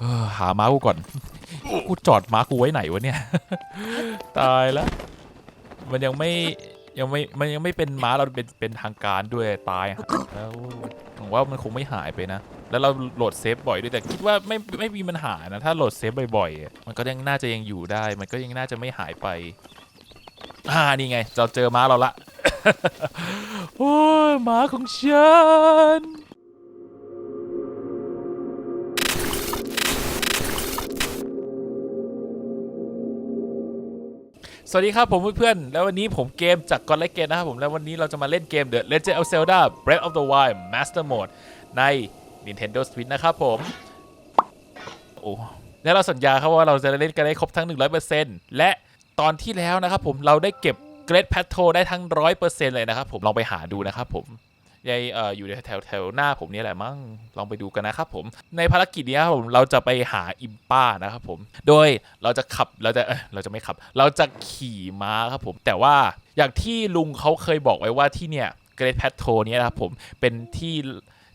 เออหาม้ากูก่อน กูจอดม้ากูไว้ไหนวะเนี่ย ตายแล้ว มันยังไม่ยังไม่ มันยังไม่เป็นม้าเราเป็นเป็นทางการด้วยตายแล้วผมว่ามันคงไม่หายไปนะ แล้วเราโหลดเซฟบ่อยด้วยแต่คิดว่าไม่ไม่มีปัญหานะ ถ้าโหลดเซฟบ่อยๆอะมันก็ยังน่าจะยังอยู่ได้ มันก็ยังน่าจะไม่หายไป อ่านี่ไง เราเจอม้าเราละ โอ้ยม้าของฉัน สวัสดีครับผมเพื่อนๆ แล้ววันนี้ผมเกมจากกอนไลเกนนะครับผม แล้ววันนี้เราจะมาเล่นเกม The Legend of Zelda Breath of the Wild Master Mode ใน Nintendo Switch นะครับผม โอ้และเราสัญญาครับว่าเราจะเล่นกันได้ครบทั้ง 100%และตอนที่แล้วนะครับผมเราได้เก็บ Great p a t r o ได้ทั้ง 100%เลยนะครับผม ลองไปหาดูนะครับผม ยายเอ่ออยู่แถวแถวๆหน้าผมนี่แหละมั้งลองไปดูกันนะครับผมในภารกิจนี้ครับผมเราจะไปหาอิมป้านะครับผมโดยเราจะขับเราจะเอ้ยเราจะไม่ขับ เราจะขี่ม้าครับผมแต่ว่าอย่างที่ลุงเขาเคยบอกไว้ว่าที่เนี่ย Great p a t r o เนี่ยนะครับผมเป็นที่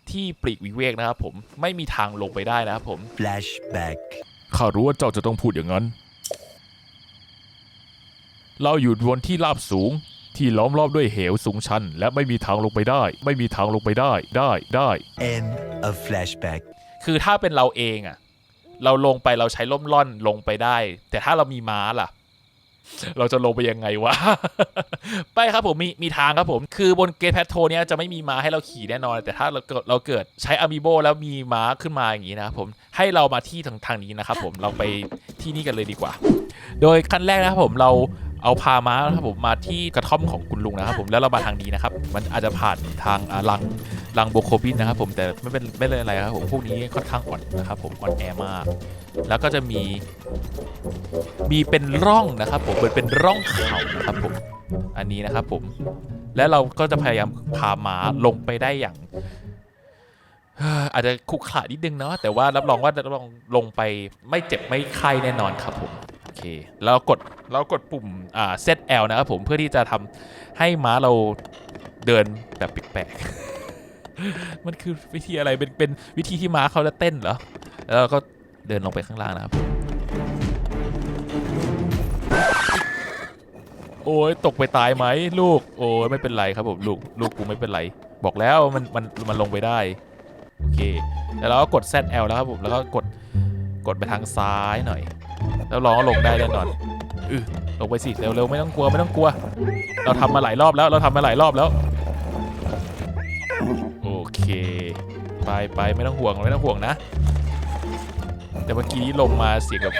ที่ปลีกวิเวกนะครับผมไม่มีทางลงไปได้นะครับผม Flashback. ข้ารู้ว่าเจ้าจะต้องพูดอย่างนั้น เราอยู่บนที่ราบสูง ที่ล้อมรอบด้วยเหวสูงชัน และไม่มีทางลงไปได้ ไม่มีทางลงไปได้ได้ได้ End of flashback. คือถ้าเป็นเราเองอะเราลงไปเราใช้ล่มล่อนลงไปได้ แต่ถ้าเรามีม้าล่ะ เราจะลงไปยังไงวะ ไปครับผมมีมีทางครับผม คือบนเกตแพทโทเนี้ยจะไม่มีม้าให้เราขี่แน่นอน แต่ถ้าเราเกิดเราเกิดใช้อามิโบแล้วมีม้าขึ้นมาอย่างนี้นะครับผมให้เรามาที่ทางทางนี้นะครับผมเราไปที่นี่กันเลยดีกว่า โดยขั้นแรกนะครับผมเรา เอาพาม้านะครับผมมาที่กระท่อมของคุณลุงนะครับผมแล้วเรามาทางนี้นะครับ มันอาจจะผ่านทางลังลังโบโคบินนะครับผมแต่ไม่เป็นไม่เป็นอะไรครับผมพวกนี้ค่อนข้างอ่อนนะครับผมอ่อนแอมาก แล้วก็จะมี มีเป็นร่องนะครับผมเป็นเป็นร่องเขานะครับผมอันนี้นะครับผมแล้วเราก็จะพยายามพาม้าลงไปได้อย่างอาจจะขรุขระนิดนึงเนาะแต่ว่ารับรองว่าจะลองลงไปไม่เจ็บไม่ไข้แน่นอนครับผม เค แล้วกดเรากดปุ่มอ่า set L นะครับผมเพื่อที่จะทำให้ม้าเราเดินแบบแปลกๆ มันคือวิธีอะไรเป็นเป็นวิธีที่ม้าเขาจะเต้นเหรอ แล้วเราก็เดินลงไปข้างล่างนะครับ โอ้ยตกไปตายไหมลูก โอ้ยไม่เป็นไรครับผมลูกลูกกูไม่เป็นไร บอกแล้วมันมันมันลงไปได้ โอเค แล้วเราก็กด ZL แล้วครับผมแล้วก็กดกดไปทางซ้ายหน่อย แล้วลองลงได้แน่นอนอือลงไปสิเร็วๆไม่ต้องกลัวไม่ต้องกลัว เราทำมาหลายรอบแล้วเราทำมาหลายรอบแล้ว โอเค ไปไปไม่ต้องห่วงไม่ต้องห่วงนะ แต่เมื่อกี้ลงมาเสียงกับ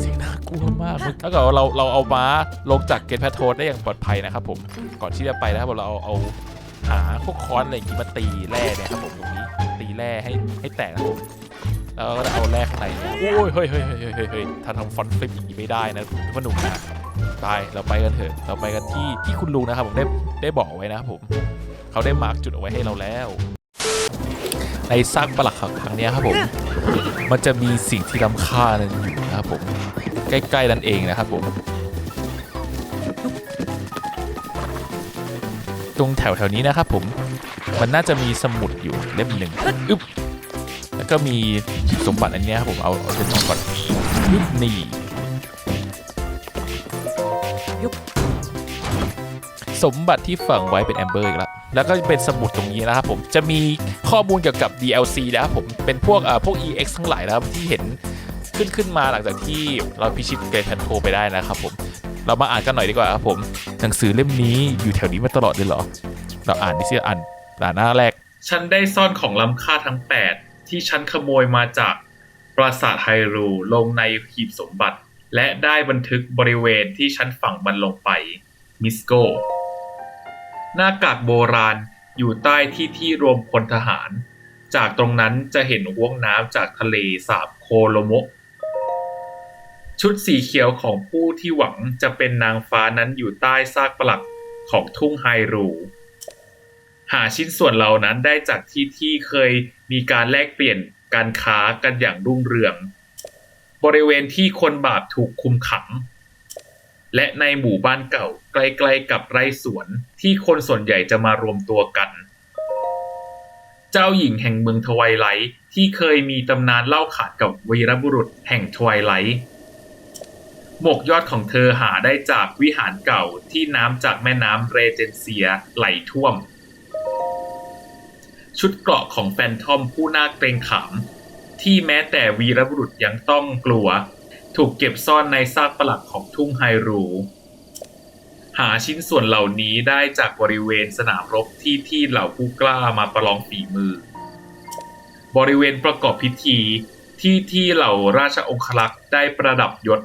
เสียงน่ากลัวมากถ้าเกิดว่าเราเราเอาม้าลงจากเกตแพทโทได้อย่างปลอดภัยนะครับผมก่อนที่จะไปนะครับผมเราเอาเอาหาพวกค้อนอะไรอย่างงี้มาตีแร่เนี่ยครับผมตรงนี้ตีแร่ให้ให้แตกนะครับผมแล้วก็จะเอาแร่ ข้างในเนี่ยโอ้ยเฮ้ยเฮ้ยเฮ้ยเฮ้ยเฮ้ยถ้าทำฟอนต์ฟลิปอย่างนี้ไม่ได้นะพ่อหนุ่มนะไปเราไปกันเถอะเราไปกันที่ที่คุณลุงนะครับผมได้ได้บอกไว้นะครับผมเขาได้มาร์กจุดเอาไว้ให้เราแล้ว ในซากปลักหักครั้งเนี้ยครับผมมันจะมีสิ่งที่ล้ำค่านั้นอยู่นะครับผมใกล้ๆนั่นเองนะครับผมตรงแถวๆนี้นะครับผมมันน่าจะมีสมุดอยู่เล่มหนึ่งอึ๊บ ก็มีสมบัติอันนี้ครับผมเอาเอาเป็นของก่อนอึ๊บนี่สมบัติที่ฝังไว้เป็นแอมเบอร์อีกแล้วแล้วก็เป็นสมุดตรงนี้นะครับผมจะมีข้อมูลเกี่ยวกับ DLC นะครับผมเป็นพวกเอ่อพวก EX ทั้งหลายนะครับที่เห็นขึ้นขึ้นมาหลังจากที่เราพิชิตเกรนแพนโทไปได้นะครับผมเรามาอ่านกันหน่อยดีกว่าครับผมหนังสือเล่มนี้อยู่แถวนี้มาตลอดเลยเหรอ เราอ่านดิซิอ่านอ่านหน้าแรก ฉันได้ซ่อนของล้ำค่าทั้ง 8 ที่ฉันขโมยมาจากปราสาทไฮรูลงในหีบสมบัติ และได้บันทึกบริเวณที่ฉันฝังมันลงไป มิสโก หน้ากากโบราณอยู่ใต้ที่ที่รวมพลทหาร จากตรงนั้นจะเห็นห้วงน้ำจากทะเลสาบโคโลโมชุดสีเขียวของผู้ที่หวังจะเป็นนางฟ้านั้นอยู่ใต้ซากปลักของทุ่งไฮรู หาชิ้นส่วนเหล่านั้นได้จากที่ที่เคย มีการแลกเปลี่ยนการค้ากันอย่างรุ่งเรือง บริเวณที่คนบาปถูกคุมขัง และในหมู่บ้านเก่าใกล้ๆกับไร่สวนที่คนส่วนใหญ่จะมารวมตัวกัน เจ้าหญิงแห่งเมืองทวายไลท์ที่เคยมีตำนานเล่าขานกับวีรบุรุษแห่งทวายไลท์หมวกยอดของเธอหาได้จากวิหารเก่าที่น้ำจากแม่น้ำเรเจนเซียไหลท่วม ชุดเกราะของแฟนทอมผู้น่าเกรงขามที่แม้แต่วีรบุรุษยังต้องกลัว ถูกเก็บซ่อนในซากปลักของทุ่งไฮรู หาชิ้นส่วนเหล่านี้ได้จากบริเวณสนามรบที่ที่เหล่าผู้กล้ามาประลองฝีมือ บริเวณประกอบพิธีที่ที่เหล่าราชองครักษ์ได้ประดับยศ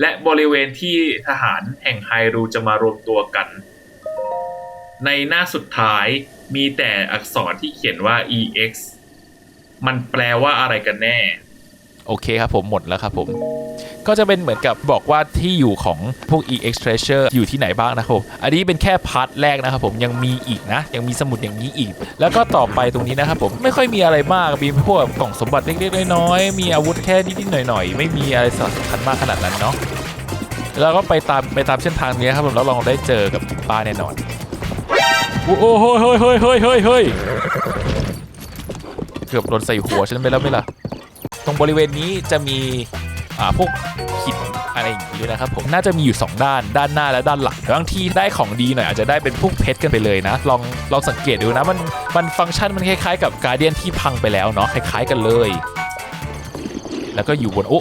และบริเวณที่ทหารแห่งไฮรูจะมารวมตัวกัน ในหน้าสุดท้ายมีแต่อักษรที่เขียนว่า EX มันแปลว่าอะไรกันแน่ โอเคครับผมหมดแล้วครับผม ก็จะเป็นเหมือนกับบอกว่าที่อยู่ของพวก EX Treasure อยู่ที่ไหนบ้างนะครับผม อันนี้เป็นแค่พาร์ทแรกนะครับผมยังมีอีกนะ ยังมีสมุดอย่างนี้อีก แล้วก็ต่อไปตรงนี้นะครับผมไม่ค่อยมีอะไรมากมีพวกกล่องสมบัติเล็กๆน้อยๆมีอาวุธแค่นิดๆหน่อยๆ ไม่มีอะไรสำคัญมากขนาดนั้นเนาะแล้วก็ไปตามไปตามเส้นทางนี้ครับผมแล้วลองได้เจอกับป้าแน่นอน โอ้โหเฮ้ยเฮ้ยเฮ้ยเฮ้ยเฮ้ยเกือบโดนใส่หัวฉันไปแล้วไหมล่ะ ตรงบริเวณนี้จะมีอ่าพวกหินอะไรอย่างนี้ด้วยนะครับผมน่าจะมีอยู่ 2 ด้านด้านหน้าและด้านหลังบางทีได้ของดีหน่อยอาจจะได้เป็นพวกเพชรกันไปเลยนะ ลองลองสังเกตดูนะมันมันฟังก์ชันมันคล้ายๆ กับการเดียนที่พังไปแล้วเนาะคล้าย ๆ กันเลย แล้วก็อยู่บนโอ้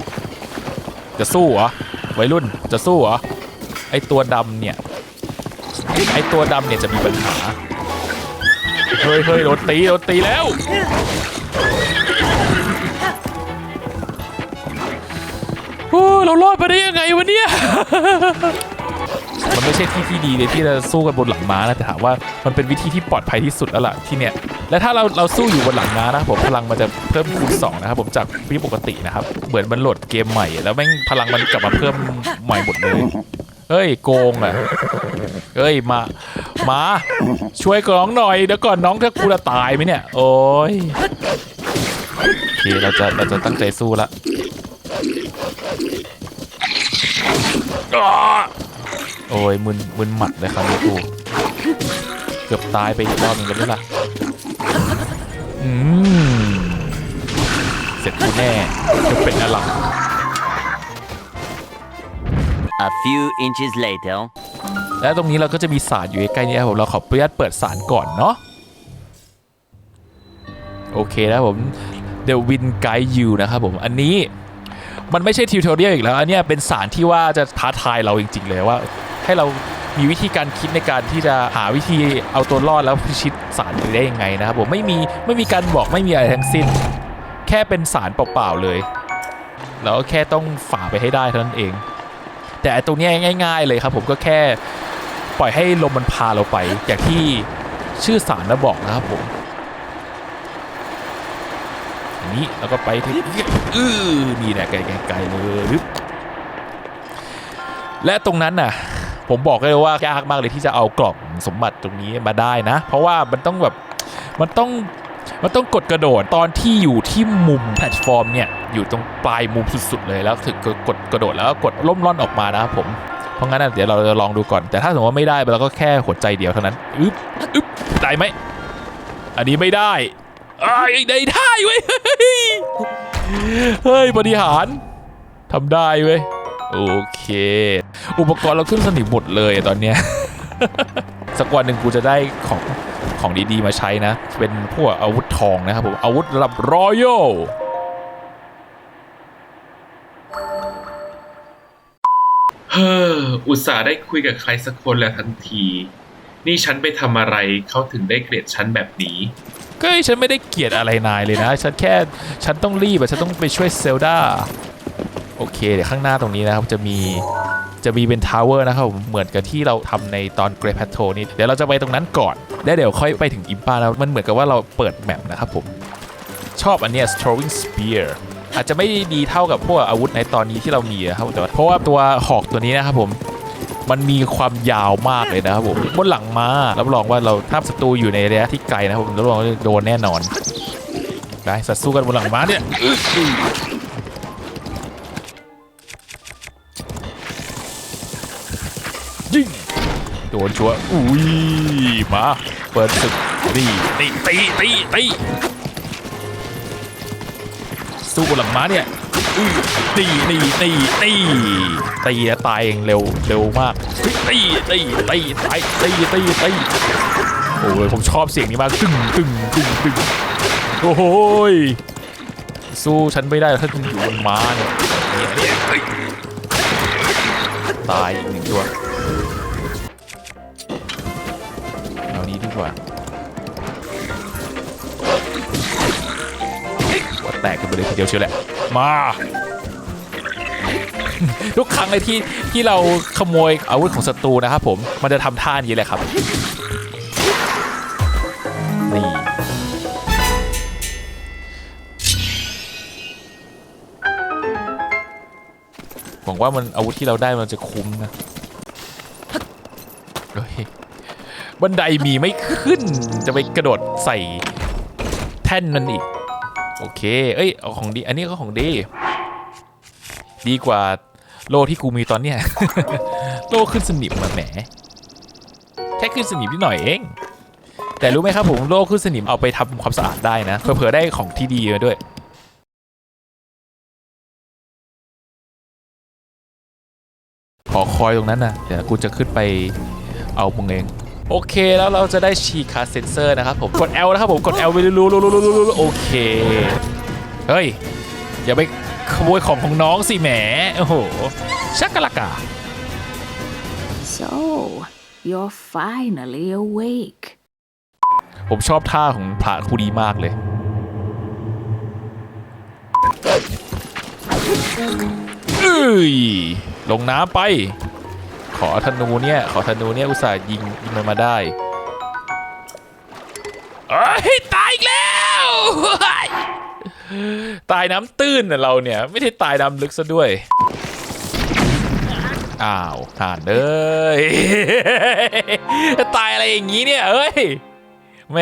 จะสู้เหรอวัยรุ่นจะสู้เหรอไอตัวดำเนี่ย ไอตัวดำเนี่ยจะมีปัญหา เฮ้ยเฮ้ยโดนตีโดนตีแล้ว โอ้เรารอดมาได้ยังไงวะเนี่ย มันไม่ใช่ที่ที่ดีเลยที่จะสู้กันบนหลังม้านะแต่ถามว่ามันเป็นวิธีที่ปลอดภัยที่สุดแล้วล่ะที่เนี่ย และถ้าเราเราสู้อยู่บนหลังม้านะครับผมพลังมันจะเพิ่มคูณสองนะครับผมจากที่ปกตินะครับ เหมือนมันโหลดเกมใหม่ แล้วแม่งพลังมันกลับมาเพิ่มใหม่หมดเลย เฮ้ยโกงอะเฮ้ยมามาช่วยน้องหน่อยเดี๋ยวก่อนน้องถ้ากูจะตายไหมเนี่ย โอ้ยโอเคเราจะเราจะตั้งใจสู้ละโอ้ยมึนมึนหมัดเลยครับนี่กูเกือบตายไปอีกรอบหนึงแล้วนี่ล่ะอืมเสร็จกูแน่จะเป็นอะไร A few inches later. และตรงนี้เราก็จะมีสารอยู่ใกล้ๆนี้ครับผมเราขออนุญาตเปิดสารก่อนเนาะโอเคนะผม The Wind Guide You นะครับผมอันนี้มันไม่ใช่ทิวทอเรียลอีกแล้วอันเนี้ยเป็นสารที่ว่าจะท้าทายเราจริง ๆ เลยว่า ให้เรามีวิธีการคิดในการที่จะหาวิธีเอาตัวรอดแล้วพิชิตสารนี้ได้ยังไงนะครับผมไม่มีไม่มีการบอกไม่มีอะไรทั้งสิ้น แค่เป็นสารเปล่าๆเลย แล้วแค่ต้องฝ่าไปให้ได้เท่านั้นเอง แต่ตรงนี้ง่าย ๆ เลยครับผมก็แค่ปล่อยให้ลมมันพาเราไป อย่างที่ชื่อสารนะบอกนะครับผมอย่างนี้แล้วก็ไปที่อือนี่แหละไกลๆเลยและตรงนั้นน่ะผมบอกเลยว่ายากมากเลยที่จะเอากล่องสมบัติตรงนี้มาได้นะ เพราะว่ามันต้องแบบมันต้องมันต้องกดกระโดดตอนที่อยู่ที่มุมแพลตฟอร์มเนี่ย อยู่ตรงปลายมุมสุดๆเลยแล้วถึงกดกระโดดแล้วก็กดล่มล่อนออกมานะครับผมเพราะงั้นเดี๋ยวเราจะลองดูก่อน แต่ถ้าสมมติว่าไม่ได้เราก็แค่หัวใจเดียวเท่านั้นอึ๊บอึ๊บได้ไหมอันนี้ไม่ได้อ้ได้ได้เว้ยเฮ้ยบริหารทำได้เว้ยโอเค อุปกรณ์เราขึ้นสนิมหมดเลยตอนเนี้ยสักวันหนึ่งกูจะได้ของของดีๆมาใช้นะ เป็นพวกอาวุธทองนะครับผมอาวุธระดับรอยัล เฮ้อ อุตส่าห์ได้คุยกับใครสักคนแล้วทันที นี่ฉันไปทำอะไรเขาถึงได้เกลียดฉันแบบนี้ ก็ฉันไม่ได้เกลียดอะไรนายเลยนะ ฉันแค่ฉันต้องรีบอะฉันต้องไปช่วยเซลดาโอเค เดี๋ยวข้างหน้าตรงนี้นะครับจะมีจะมีเป็นทาวเวอร์นะครับผมเหมือนกับที่เราทำในตอนเกร p แพทโทนี่เดี๋ยวเราจะไปตรงนั้นก่อนแล้วเดี๋ยวค่อยไปถึงอิมปาแล้วมันเหมือนกับว่าเราเปิดแมปนะครับผม ชอบอันเนี้ย throwing spear อาจจะไม่ดีเท่ากับพวกอาวุธในตอนนี้ที่เรามีครับแต่เพราะว่าตัวหอกตัวนี้นะครับผมมันมีความยาวมากเลยนะครับผมบนหลังม้ารับรองว่าเราถ้าศัตรูอยู่ในระยะที่ไกลนะครับผมรับรองโดนแน่นอนได้สัตว์สู้กันบนหลังม้าเนี่ยยิงโดนชัวอุ้ยมาเปิดศึกตีตีตีตีตี สู้บนหลังม้าเนี่ยตีตีตีตีตีตายเองเร็วเร็วมากตีตีตีตายตีตีตีโอ้ยผมชอบเสียงนี้มากตึงตึงตึงตึงโอ้โหยสู้ฉันไม่ได้ถ้าคุณอยู่บนม้าเนี่ยเนี่ยเนี่ยเอ้ยตายอีกหนึ่งตัวเอานี้ดีกว่า หัวแตกกันไปเลยทีเดียวเชียวแหละ มา ทุกครั้งเลยที่ที่เราขโมยอาวุธของศัตรูนะครับผม มันจะทำท่านี้แหละครับ นี่ หวังว่ามันอาวุธที่เราได้มันจะคุ้มนะเฮ้ยบันไดมีไม่ขึ้นจะไปกระโดดใส่แท่นมันอีก โอเค เอ้ยเอาของดี อันนี้ก็ของดี ดีกว่าโลที่กูมีตอนเนี้ย โลขึ้นสนิมมาแหม แค่ขึ้นสนิมนิดหน่อยเอง แต่รู้ไหมครับผมโลขึ้นสนิมเอาไปทำความสะอาดได้นะ เผื่อได้ของที่ดีมาด้วยขอคอยตรงนั้นนะเดี๋ยวกูจะขึ้นไปเอามึงเอง โอเคแล้วเราจะได้ชีคาเซนเซอร์นะครับผมกด L นะครับผมกด L ไปรู้รู้รู้รู้รู้โอเคเฮ้ยอย่าไปขโมยของของน้องสิแหมโอ้โหชักกะละกา So, you're finally awake. ผมชอบท่าของพระครูดีมากเลยเอ้ยลงน้ำไป ขอธนูเนี่ย ขอธนูเนี่ยอุตส่าห์ยิงยิงมันมาได้เอ้ยตายอีกแล้วเฮ้ยตายน้ำตื้นน่ะเราเนี่ย ไม่ได้ตายน้ำลึกซะด้วย อ้าวห่านเอ้ย ตายอะไรอย่างงี้เนี่ยเอ้ย แหม